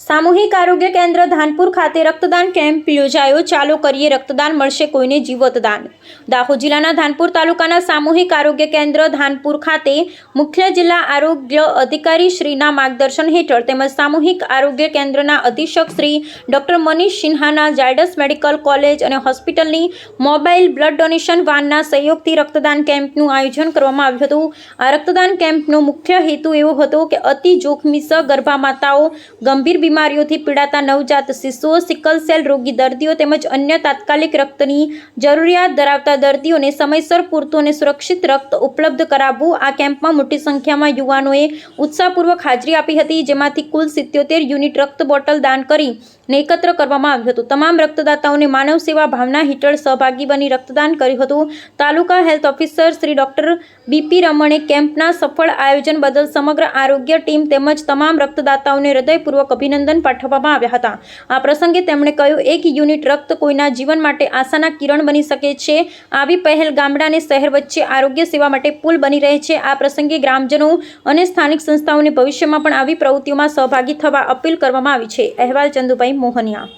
સામૂહિક આરોગ્ય કેન્દ્ર ધાનપુર ખાતે રક્તદાન કેમ્પ યોજાયો. ચાલો કરીએ રક્તદાન, મળશે કોઈને જીવતદાન. દાહોદ જિલ્લાના ધાનપુર તાલુકાના સામૂહિક આરોગ્ય કેન્દ્ર ધાનપુર ખાતે મુખ્ય જિલ્લા આરોગ્ય અધિકારી શ્રીના માર્ગદર્શન હેઠળ તેમજ સામૂહિક આરોગ્ય કેન્દ્રના અધિક્ષક શ્રી ડોક્ટર મનીષ સિન્હાના ઝાયડસ મેડિકલ કોલેજ અને હોસ્પિટલની મોબાઈલ બ્લડ ડોનેશન વાનના સહયોગથી રક્તદાન કેમ્પનું આયોજન કરવામાં આવ્યું હતું. આ રક્તદાન કેમ્પનો મુખ્ય હેતુ એવો હતો કે અતિ જોખમી સગર્ભા માતાઓ ગંભીર બીમારીઓથી પીડાતા નવજાત શિશુઓ સિકલ સેલ રોગી દર્દીઓ તેમજ અન્ય તાત્કાલિક રક્તની જરૂરિયાત ધરાવતા દર્દીઓને સમયસર પૂરતું અને સુરક્ષિત રક્ત ઉપલબ્ધ કરાવવું આ કેમ્પમાં મોટી સંખ્યામાં યુવાનોએ ઉત્સાહપૂર્વક હાજરી આપી હતી, જેમાંથી કુલ સિત્યોતેર યુનિટ રક્ત બોટલ દાન કરી એકત્ર કરવામાં આવ્યું હતું. તમામ રક્તદાતાઓને માનવ સેવા ભાવના હેઠળ સહભાગી બની રક્તદાન કર્યું હતું. Taluka health officer Shri doctor BP રમણે કેમ્પના સફળ આયોજન બદલ સમગ્ર આરોગ્ય ટીમ તેમજ તમામ રક્તદાતાઓને હૃદયપૂર્વક અભિનંદન પાઠવવામાં આવ્યા હતા. આ પ્રસંગે તેમણે કહ્યું, એક યુનિટ રક્ત કોઈના જીવન માટે આશાના કિરણ બની શકે છે. આવી પહેલ ગામડા અને શહેર વચ્ચે આરોગ્ય સેવા માટે પુલ બની રહે છે. આ પ્રસંગે ગ્રામજનો અને સ્થાનિક સંસ્થાઓને ભવિષ્યમાં પણ આવી પ્રવૃત્તિઓમાં સહભાગી થવા અપીલ કરવામાં આવી છે. અહેવાલ ચંદુભાઈ મોહનિયા.